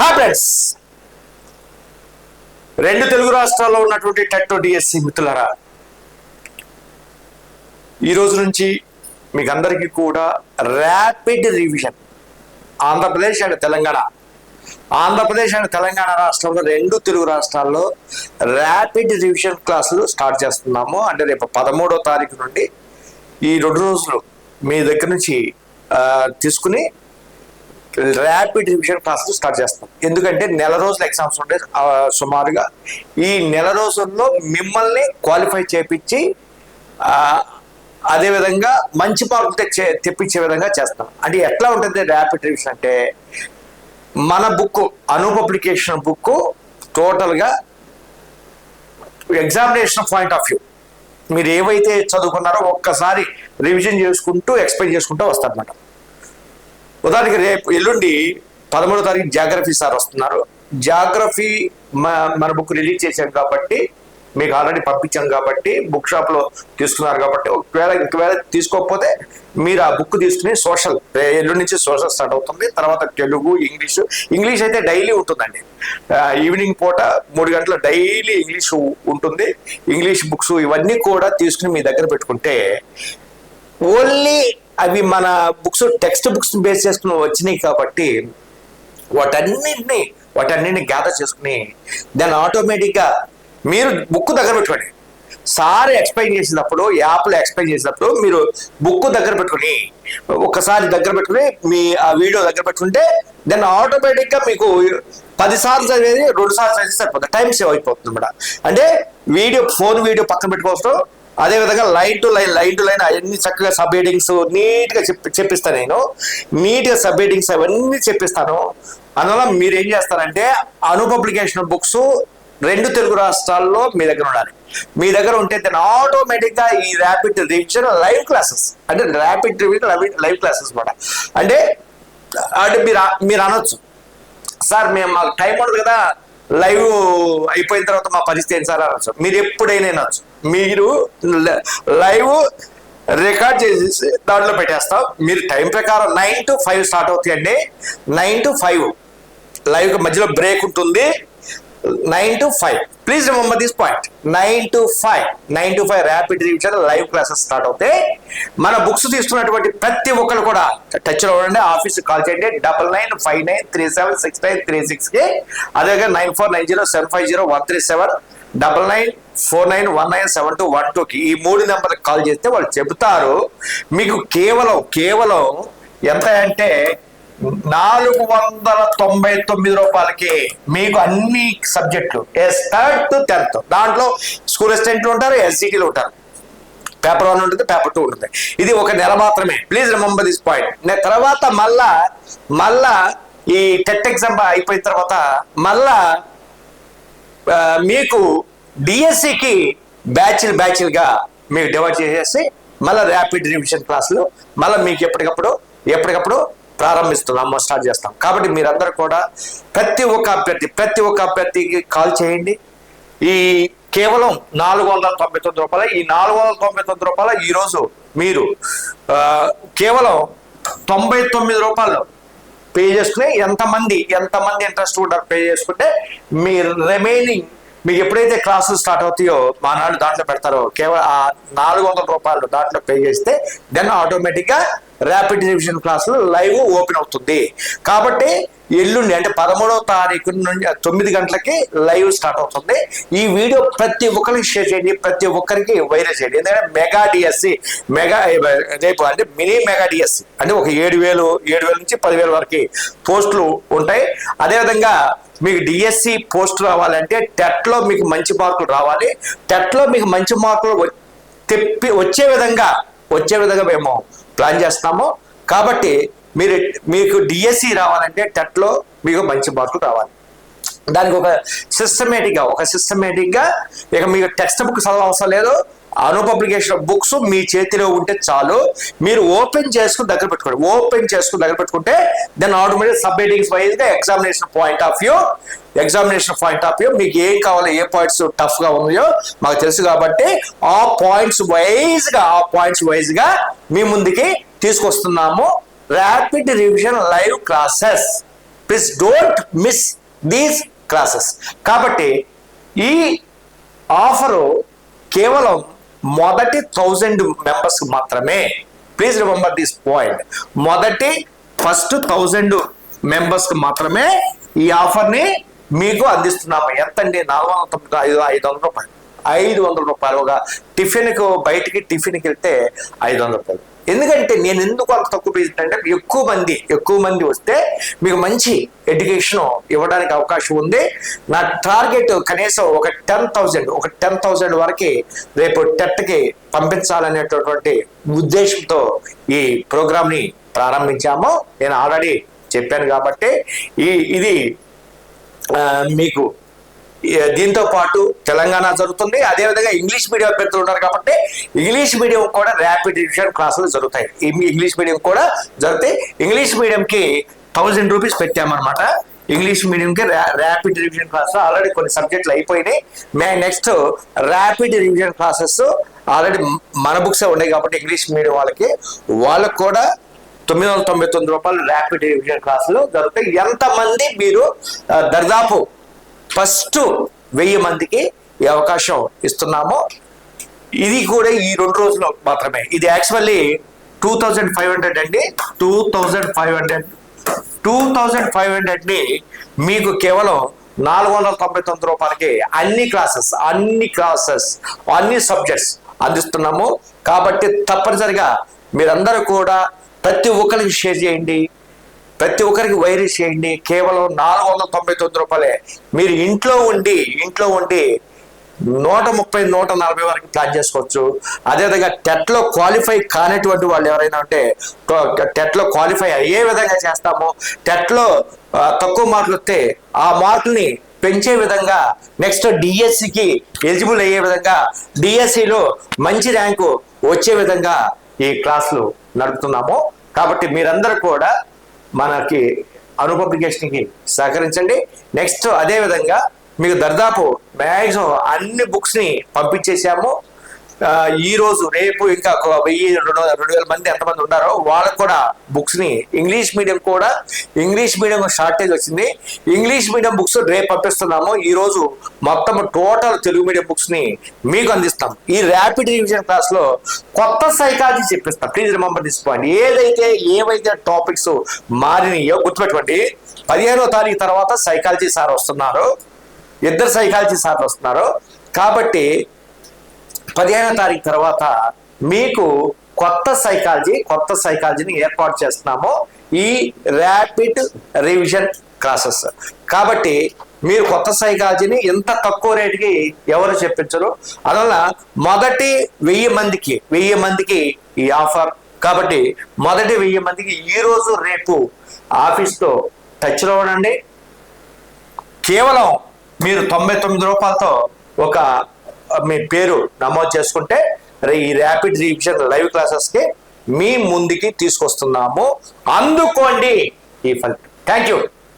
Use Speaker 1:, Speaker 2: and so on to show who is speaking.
Speaker 1: హా ఫ్రెండ్స్ రెండు తెలుగు రాష్ట్రాల్లో ఉన్నటువంటి టెట్టో డిఎస్సి మిత్రులరా ఈ రోజు నుంచి మీకు అందరికీ కూడా rapid revision. Andhra Pradesh and Telangana. Andhra Pradesh and Telangana రాష్ట్రంలో రెండు తెలుగు రాష్ట్రాల్లో ర్యాపిడ్ రివిజన్ క్లాసులు స్టార్ట్ చేస్తున్నాము. అంటే రేపు పదమూడో తారీఖు నుండి ఈ రెండు రోజులు మీ దగ్గర నుంచి తీసుకుని ర్యాపిడ్ రివిజన్ ప్రాసెస్ స్టార్ట్ చేస్తాం. ఎందుకంటే నెల రోజులు ఎగ్జామ్స్ ఉంటాయి సుమారుగా ఈ నెల రోజుల్లో మిమ్మల్ని క్వాలిఫై చేపించి అదేవిధంగా మంచి మార్కులు తెచ్చే తెప్పించే విధంగా చేస్తాం. అంటే ఎట్లా ఉంటుంది ర్యాపిడ్ రివిజన్ అంటే మన బుక్ అను పబ్లికేషన్ బుక్ టోటల్గా ఎగ్జామినేషన్ పాయింట్ ఆఫ్ వ్యూ మీరు ఏవైతే చదువుకున్నారో ఒక్కసారి రివిజన్ చేసుకుంటూ ఎక్స్ప్లెయిన్ చేసుకుంటూ వస్తారన్నమాట. ఉదాహరణకి రేపు ఎల్లుండి పదమూడో తారీఖు జాగ్రఫీ సార్ వస్తున్నారు. జాగ్రఫీ మన బుక్ రిలీజ్ చేశాం కాబట్టి మీకు ఆల్రెడీ పంపించాం కాబట్టి బుక్ షాప్లో తీసుకున్నారు కాబట్టి ఒకవేళ ఇంకవేళ తీసుకోకపోతే మీరు ఆ బుక్ తీసుకుని సోషల్ ఎల్లుండి నుంచి సోషల్ స్టార్ట్ అవుతుంది. తర్వాత తెలుగు ఇంగ్లీషు ఇంగ్లీష్ అయితే డైలీ ఉంటుందండి. ఈవినింగ్ పూట మూడు గంటల డైలీ ఇంగ్లీష్ ఉంటుంది. ఇంగ్లీష్ బుక్స్ ఇవన్నీ కూడా తీసుకుని మీ దగ్గర పెట్టుకుంటే ఓన్లీ అవి మన బుక్స్ టెక్స్ట్ బుక్స్ బేస్ చేసుకుని వచ్చినాయి కాబట్టి వాటన్నింటినీ వాటన్నింటిని గ్యాదర్ చేసుకుని దాన్ని ఆటోమేటిక్గా మీరు బుక్ దగ్గర పెట్టుకోండి. సార్ ఎక్స్ప్లెయిన్ చేసినప్పుడు యాప్లో ఎక్స్ప్లెయిన్ చేసినప్పుడు మీరు బుక్ దగ్గర పెట్టుకుని ఒకసారి దగ్గర పెట్టుకుని మీ ఆ వీడియో దగ్గర పెట్టుకుంటే దెన్ ఆటోమేటిక్గా మీకు పది సార్లు చదివేది రెండు సార్లు చదివితే సరిపోతుంది టైం సేవ్ అయిపోతుంది అనమాట అంటే వీడియో ఫోన్ వీడియో పక్కన పెట్టుకోవచ్చు. అదే విధంగా line to line line to line అవన్నీ చక్కగా సబ్ హెడింగ్స్ నీట్గా చెప్పి చెప్పిస్తాను నేను. నీట్గా సబ్ హెడింగ్స్ అవన్నీ చెప్పిస్తాను. అందువల్ల మీరు ఏం చేస్తారంటే అను పబ్లికేషన్ బుక్స్ రెండు తెలుగు రాష్ట్రాల్లో మీ దగ్గర ఉండాలి. మీ దగ్గర ఉంటే దాన్ని ఆటోమేటిక్గా ఈ ర్యాపిడ్ రివిజన్ లైవ్ క్లాసెస్ అంటే ర్యాపిడ్ రివిజన్ లైవ్ క్లాసెస్ అనమాట అంటే అంటే మీరు మీరు అనొచ్చు. సార్ మేము మాకు టైం ఉండదు కదా. లైవ్ అయిపోయిన తర్వాత మా పరిస్థితి ఏంటి సార్ అనొచ్చు. మీరు ఎప్పుడైనా అనొచ్చు. మీరు లైవ్ రికార్డ్ చేసి దాంట్లో పెట్టేస్తాం. మీరు టైం ప్రకారం నైన్ టు ఫైవ్ స్టార్ట్ అవుతాయండి. నైన్ టు ఫైవ్ లైవ్ మధ్యలో బ్రేక్ ఉంటుంది. Nine to five please remember this point nine to five nine to five rapid revision live classes start అవుతాయి. మన బుక్స్ తీసుకున్నటువంటి ప్రతి ఒక్కరు కూడా టచ్లో ఉండండి. ఆఫీస్ కాల్ చేయండి. Double nine five nine three seven six nine three సిక్స్కి. అదేవిధంగా nine four nine zero seven five zero one three seven double nine four nine one nine seven two one టూకి ఈ మూడు నెంబర్కి కాల్ చేస్తే వాళ్ళు చెబుతారు. మీకు కేవలం కేవలం ఎంత అంటే నాలుగు వందల తొంభై తొమ్మిది రూపాయలకి మీకు అన్ని సబ్జెక్టులు. ఎస్ థర్డ్ టు టెన్త్ దాంట్లో స్కూల్ అసిస్టెంట్లు ఉంటారు ఎస్సీకీలు ఉంటారు. పేపర్ వన్ ఉంటుంది పేపర్ టూ ఉంటుంది. ఇది ఒక నెల మాత్రమే. ప్లీజ్ రిమంబర్ దిస్ పాయింట్ తర్వాత మళ్ళా మళ్ళా ఈ టెట్ ఎగ్జామ్ అయిపోయిన తర్వాత మళ్ళా మీకు డిఎస్సికి బ్యాచ్లు బ్యాచ్లుగా మీకు డివైడ్ చేసేసి మళ్ళీ ర్యాపిడ్ రివిజన్ క్లాసులు మళ్ళీ మీకు ఎప్పటికప్పుడు ఎప్పటికప్పుడు ప్రారంభిస్తున్నాము స్టార్ట్ చేస్తాం. కాబట్టి మీరందరూ కూడా ప్రతి ఒక్క అభ్యర్థి ప్రతి ఒక్క అభ్యర్థికి కాల్ చేయండి. ఈ కేవలం నాలుగు వందల తొంభై తొమ్మిది రూపాయలు ఈ నాలుగు వందల తొంభై తొమ్మిది రూపాయలు ఈరోజు మీరు కేవలం తొంభై తొమ్మిది రూపాయలు పే చేసుకుని ఎంతమంది ఎంతమంది ఇంట్రెస్ట్ ఉంటారు పే చేసుకుంటే మీ రిమైనింగ్ మీకు ఎప్పుడైతే క్లాసులు స్టార్ట్ అవుతాయో మా నాడు దాంట్లో పెడతారో కేవలం ఆ నాలుగు వందల రూపాయలు దాంట్లో పే చేస్తే దెన్ ఆటోమేటిక్గా ర్యాపిడ్ రివిజన్ క్లాసులు లైవ్ ఓపెన్ అవుతుంది. కాబట్టి ఎల్లుండి అంటే పదమూడవ తారీఖు నుండి తొమ్మిది గంటలకి లైవ్ స్టార్ట్ అవుతుంది. ఈ వీడియో ప్రతి ఒక్కరికి షేర్ చేయండి. ప్రతి ఒక్కరికి వైరల్ చేయండి. ఎందుకంటే మెగా డిఎస్సి మెగా రేపు అంటే మినీ మెగా డిఎస్సి అంటే ఒక ఏడు వేలు ఏడు వేల నుంచి పదివేల వరకు పోస్టులు ఉంటాయి. అదేవిధంగా మీకు డిఎస్సి పోస్ట్ రావాలంటే టెట్లో మీకు మంచి మార్కులు రావాలి. టెట్లో మీకు మంచి మార్కులు వ- తెప్పి వచ్చే విధంగా వచ్చే విధంగా మేము ప్లాన్ చేస్తున్నాము. కాబట్టి మీరు మీకు డిఎస్సి రావాలంటే టెట్లో మీకు మంచి మార్కులు రావాలి. దానికి ఒక సిస్టమేటిక్గా ఒక సిస్టమేటిక్గా ఇక మీకు టెక్స్ట్ బుక్ చదవ అవసరం లేదు. అను పబ్లికేషన్ బుక్స్ మీ చేతిలో ఉంటే చాలు. మీరు ఓపెన్ చేసుకుని దగ్గర పెట్టుకోండి. ఓపెన్ చేసుకుని దగ్గర పెట్టుకుంటే దెన్ ఆటోమేటిక్ సబ్ హెడింగ్స్ వైజ్గా examination point of view examination point of view మీకు ఏం కావాలో ఏ పాయింట్స్ టఫ్గా ఉన్నాయో మాకు తెలుసు కాబట్టి ఆ పాయింట్స్ వైజ్గా ఆ పాయింట్స్ వైజ్గా మీ ముందుకి తీసుకొస్తున్నాము. Rapid revision live classes please don't miss these classes కాబట్టి ఈ ఆఫరు కేవలం మొదటి థౌజండ్ మెంబర్స్ మాత్రమే. ప్లీజ్ రిమెంబర్ దిస్ పాయింట్ మొదటి ఫస్ట్ థౌజండ్ మెంబర్స్ మాత్రమే ఈ ఆఫర్ని మీకు అందిస్తున్నాము. ఎంత అండి నాలుగు వందల తొమ్మిది ఐదు ఐదు వందల రూపాయలు. ఐదు వందల రూపాయలు ఒక టిఫిన్కు బయటికి టిఫిన్కి వెళ్తే ఐదు వందల రూపాయలు. ఎందుకంటే నేను ఎందుకు అంత తక్కువ ఫీజు అంటే ఎక్కువ మంది ఎక్కువ మంది వస్తే మీకు మంచి ఎడ్యుకేషన్ ఇవ్వడానికి అవకాశం ఉంది. నా టార్గెట్ కనీసం ఒక టెన్ థౌజండ్ ఒక టెన్ థౌజండ్ వరకు రేపు టెట్కి పంపించాలనేటటువంటి ఉద్దేశంతో ఈ ప్రోగ్రామ్ని ప్రారంభించాము. నేను ఆల్రెడీ చెప్పాను కాబట్టి ఈ ఇది మీకు దీంతో పాటు తెలంగాణ జరుగుతుంది. అదేవిధంగా ఇంగ్లీష్ మీడియం అభ్యర్థులు ఉన్నారు కాబట్టి ఇంగ్లీష్ మీడియం కూడా ర్యాపిడ్ రివిజన్ క్లాసులు జరుగుతాయి. ఇంగ్లీష్ మీడియం కూడా జరుగుతాయి. ఇంగ్లీష్ మీడియంకి థౌజండ్ రూపీస్ పెట్టామన్నమాట. ఇంగ్లీష్ మీడియంకి ర్యాపిడ్ రివిజన్ క్లాస్ ఆల్రెడీ కొన్ని సబ్జెక్టులు అయిపోయినాయి. మే next rapid revision classes already మన బుక్స్ ఉన్నాయి కాబట్టి ఇంగ్లీష్ మీడియం వాళ్ళకి. వాళ్ళకు కూడా తొమ్మిది వందల తొంభై తొమ్మిది రూపాయలు ర్యాపిడ్ రివిజన్ క్లాసులు జరుగుతాయి. ఎంతమంది మీరు దర్దాపు ఫస్ట్ వెయ్యి మందికి ఈ అవకాశం ఇస్తున్నాము. ఇది కూడా ఈ రెండు రోజులు మాత్రమే. ఇది actually two thousand five hundred అండి. Two thousand five hundred. Two thousand five హండ్రెడ్ని మీకు కేవలం నాలుగు వందల తొంభై తొమ్మిది రూపాయలకి అన్ని క్లాసెస్ అన్ని క్లాసెస్ అన్ని సబ్జెక్ట్స్ అందిస్తున్నాము. కాబట్టి తప్పనిసరిగా మీరందరూ కూడా ప్రతి ఒక్కరికి షేర్ చేయండి. ప్రతి ఒక్కరికి వైరస్ చేయండి. కేవలం నాలుగు వందల తొంభై తొమ్మిది రూపాయలే. మీరు ఇంట్లో ఉండి ఇంట్లో ఉండి నూట ముప్పై నూట నలభై వరకు ప్లాన్ చేసుకోవచ్చు. అదేవిధంగా టెట్లో క్వాలిఫై కానటువంటి వాళ్ళు ఎవరైనా ఉంటే టెట్లో క్వాలిఫై అయ్యే విధంగా చేస్తాము. టెట్లో తక్కువ మార్కులు వస్తే ఆ మార్కుల్ని పెంచే విధంగా నెక్స్ట్ డిఎస్సికి ఎలిజిబుల్ అయ్యే విధంగా డిఎస్సిలో మంచి ర్యాంకు వచ్చే విధంగా ఈ క్లాసులు నడుపుతున్నాము. కాబట్టి మీరందరూ కూడా మనకి అను పబ్లికేషన్కి సహకరించండి. నెక్స్ట్ అదే విధంగా మీకు దర్దాపు మ్యాక్సిమం అన్ని బుక్స్ని పంపించేసాము. ఈ రోజు రేపు ఇంకా వెయ్యి రెండు రెండు వేల మంది ఎంతమంది ఉన్నారో వాళ్ళకు కూడా బుక్స్ని ఇంగ్లీష్ మీడియం కూడా ఇంగ్లీష్ మీడియం షార్టేజ్ వచ్చింది. ఇంగ్లీష్ మీడియం బుక్స్ రేపు పంపిస్తున్నాము. ఈ రోజు మొత్తం టోటల్ తెలుగు మీడియం బుక్స్ని మీకు అందిస్తాం. ఈ ర్యాపిడ్ రివిజన్ క్లాస్లో కొత్త సైకాలజీ చెప్పిస్తాం. ప్లీజ్ రిమెంబర్ దిస్ పాయింట్ ఏదైతే ఏవైతే టాపిక్స్ మారినాయో గుర్తుపెట్టుకోండి. పదిహేనో తారీఖు తర్వాత సైకాలజీ సార్ వస్తున్నారు. ఇద్దరు సైకాలజీ సార్లు వస్తున్నారు. కాబట్టి పదిహేనో తారీఖు తర్వాత మీకు కొత్త సైకాలజీ కొత్త సైకాలజీని ఏర్పాటు చేస్తున్నాము. ఈ ర్యాపిడ్ రివిజన్ క్లాసెస్ కాబట్టి మీరు కొత్త సైకాలజీని ఇంత తక్కువ రేటుకి ఎవరు చెప్పించరు? అందువల్ల మొదటి వెయ్యి మందికి వెయ్యి మందికి ఈ ఆఫర్. కాబట్టి మొదటి వెయ్యి మందికి ఈ రోజు రేపు ఆఫీస్తో టచ్లో ఉండండి. కేవలం మీరు తొంభై తొమ్మిది రూపాయలతో ఒక మీ పేరు నమోదు చేసుకుంటే ఈ ర్యాపిడ్ రివిజన్ లైవ్ క్లాసెస్కి మీ ముందుకి తీసుకొస్తున్నాము. అందుకోండి ఈ ఫలితం. Thank you